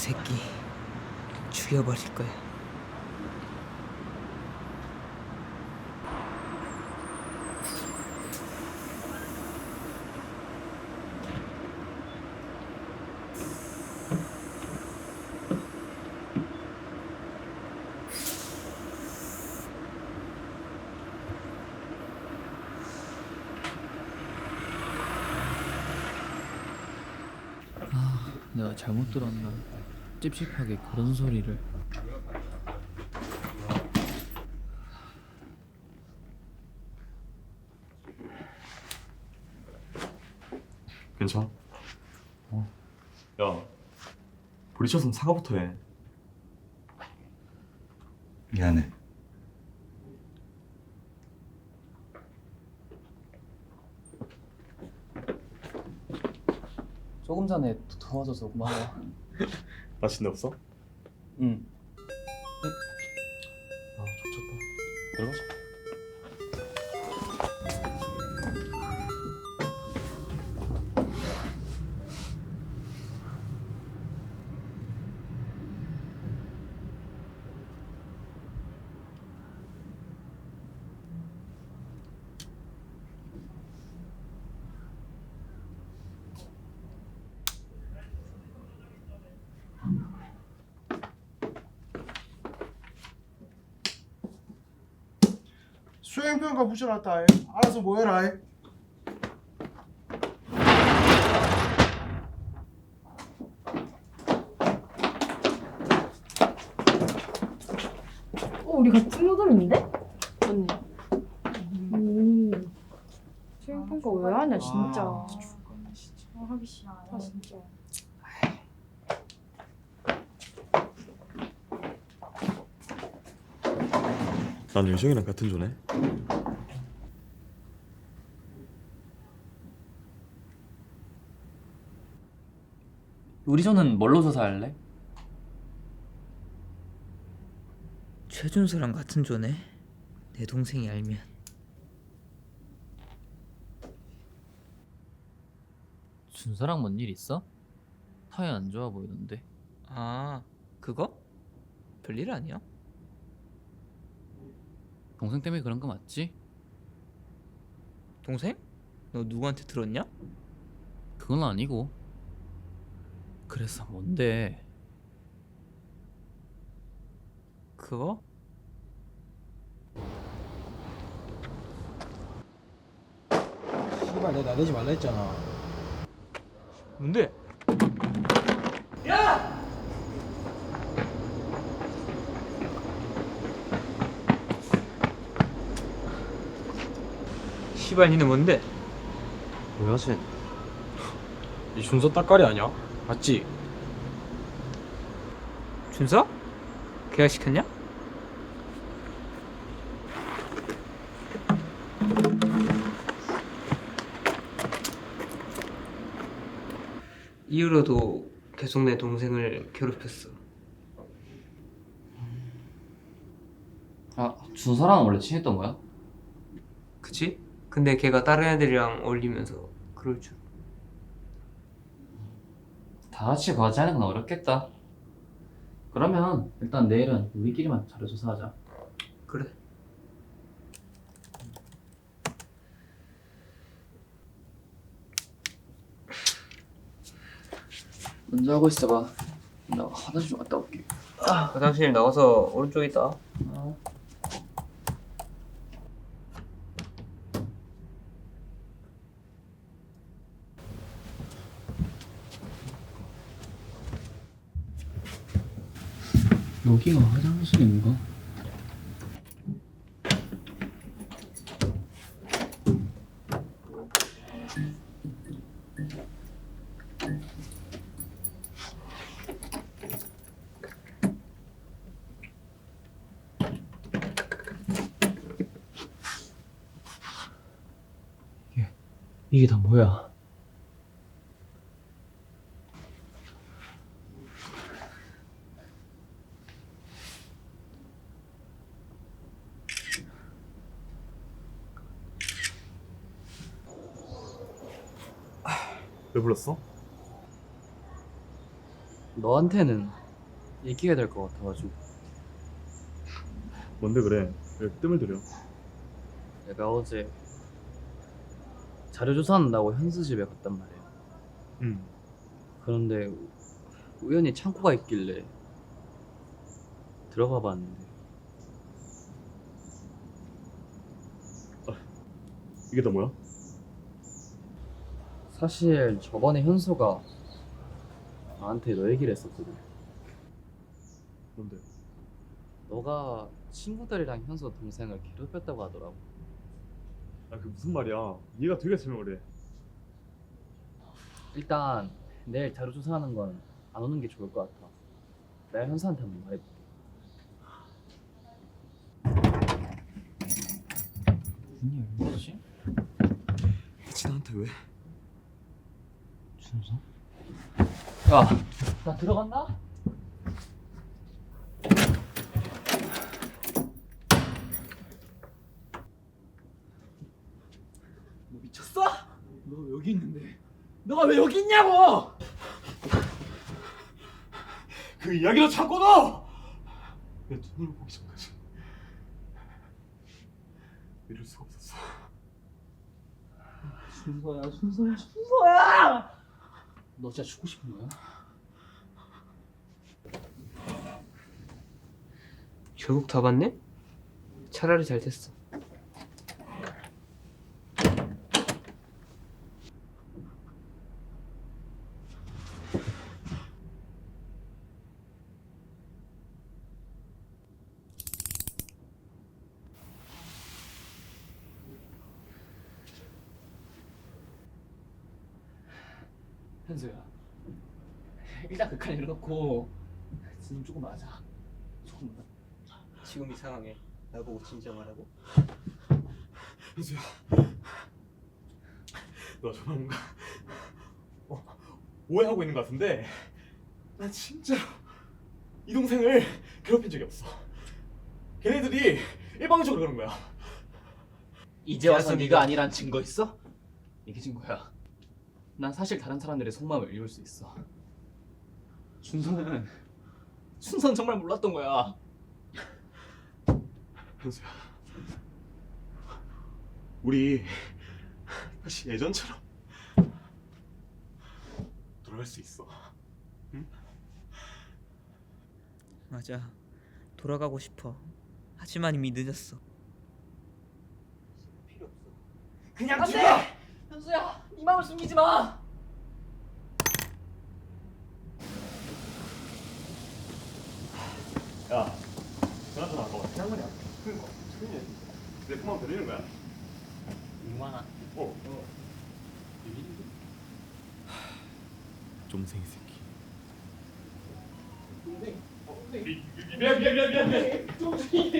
새끼 죽여버릴 거야. 내가 잘못 들었나 찝찝하게 그런 소리를 괜찮아? 어. 야, 부딪혔으면 사과부터 해. 미안해. 조금 전에 도- 도와줘서 고마워 맛있는 데 없어? 응 수행평가 붙여놨다. 알아서 뭐해라. 어, 우리 같은 모델인데? 언니. 음. 수행평가 왜 하냐 진짜. 아, 아, 하기 싫어. 아 진짜. 난 윤정이랑 같은 조네. 우리 조는 뭘로 조사할래? 최준서랑 같은 조네. 내 동생이 알면 준서랑 뭔 일 있어? 사이 안 좋아 보이던데 아 그거? 별일 아니야? 동생 때문에 그런 거 맞지? 동생? 너 누구한테 들었냐? 그건 아니고 그래서 뭔데 그거? 씨발 내가 나대지 말라 했잖아. 뭔데? 야! 시발 니네 뭔데? 뭐야 쟤? 이 준서 따까리 아니야? 맞지? 준서? 계약 시켰냐? 이후로도 계속 내 동생을 괴롭혔어. 아 준서랑 원래 친했던 거야? 그치? 근데 걔가 다른 애들이랑 어울리면서 그럴 줄. 다 같이 과제하는 건 어렵겠다 그러면 일단 내일은 우리끼리만 자료 조사하자 그래. 먼저 하고 있어봐 나 화장실 좀 갔다 올게 화장실 나가서 오른쪽에 있다. 여기가 화장실인가? 이게 다 뭐야? 왜 불렀어? 너한테는 얘기해야 될것 같아가지고 뭔데 그래? 왜 뜸을 들여? 내가 어제 자료 조사한다고 현수 집에 갔단 말이야. 응. 그런데 우연히 창고가 있길래 들어가 봤는데 이게 다 뭐야? 사실 저번에 현수가 나한테 너 얘기를 했었거든. 뭔데? 너가 친구들이랑 현수 동생을 괴롭혔다고 하더라고. 아 그 무슨 말이야? 이해가 되게 설명을 해. 일단 내일 자료 조사하는 건 안 오는 게 좋을 것 같아. 내가 현수한테 한번 말해볼게. 문이 열렸지? 대체 나한테 왜? 준서? 야, 나 들어갔나? 너 미쳤어? 너 여기 있는데 너가 왜 여기 있냐고! 그 이야기로 자꾸 너! 내 눈을 보기 전까지 이럴 수가 없었어. 준서야 준서야 준서야! 너 진짜 죽고 싶은 거야? 결국 다 봤네? 차라리 잘 됐어. 현수야 일단 극한 내려놓고 지금 조금 맞아 조금만 지금 이 상황에 나보고 진짜 말하고? 현수야, 너 정말 뭔가 어, 오해하고 있는 것 같은데 나 진짜로 이 동생을 괴롭힌 적이 없어. 걔네들이 일방적으로 그런 거야. 이제 와서 네가 아니란 증거 있어? 이게 증거야 난 사실 다른 사람들의 속마음을 읽을 수 있어 준서는 준서는 정말 몰랐던 거야 현수야, 우리 다시 예전처럼 돌아갈 수 있어. 맞아. 돌아가고 싶어. 하지만 이미 늦었어. 그냥 죽어! 현수야 네 마음을 숨기지 마 야, 그나저나 너 장난이야. 그니까, 승민이 내 꿈만 들리는 거야? 2만 원 어. 좀생 새끼. 미안 미안 미안 미안 미안. 얘기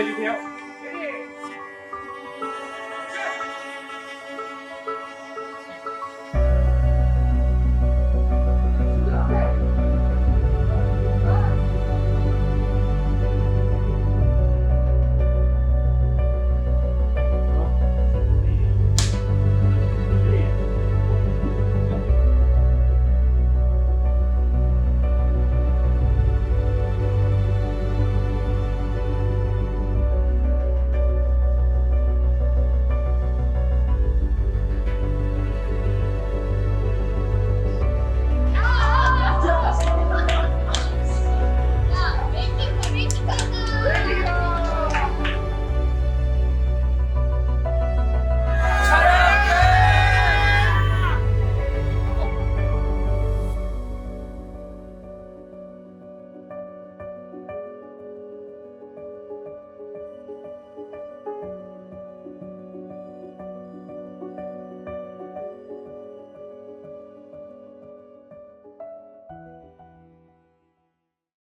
You?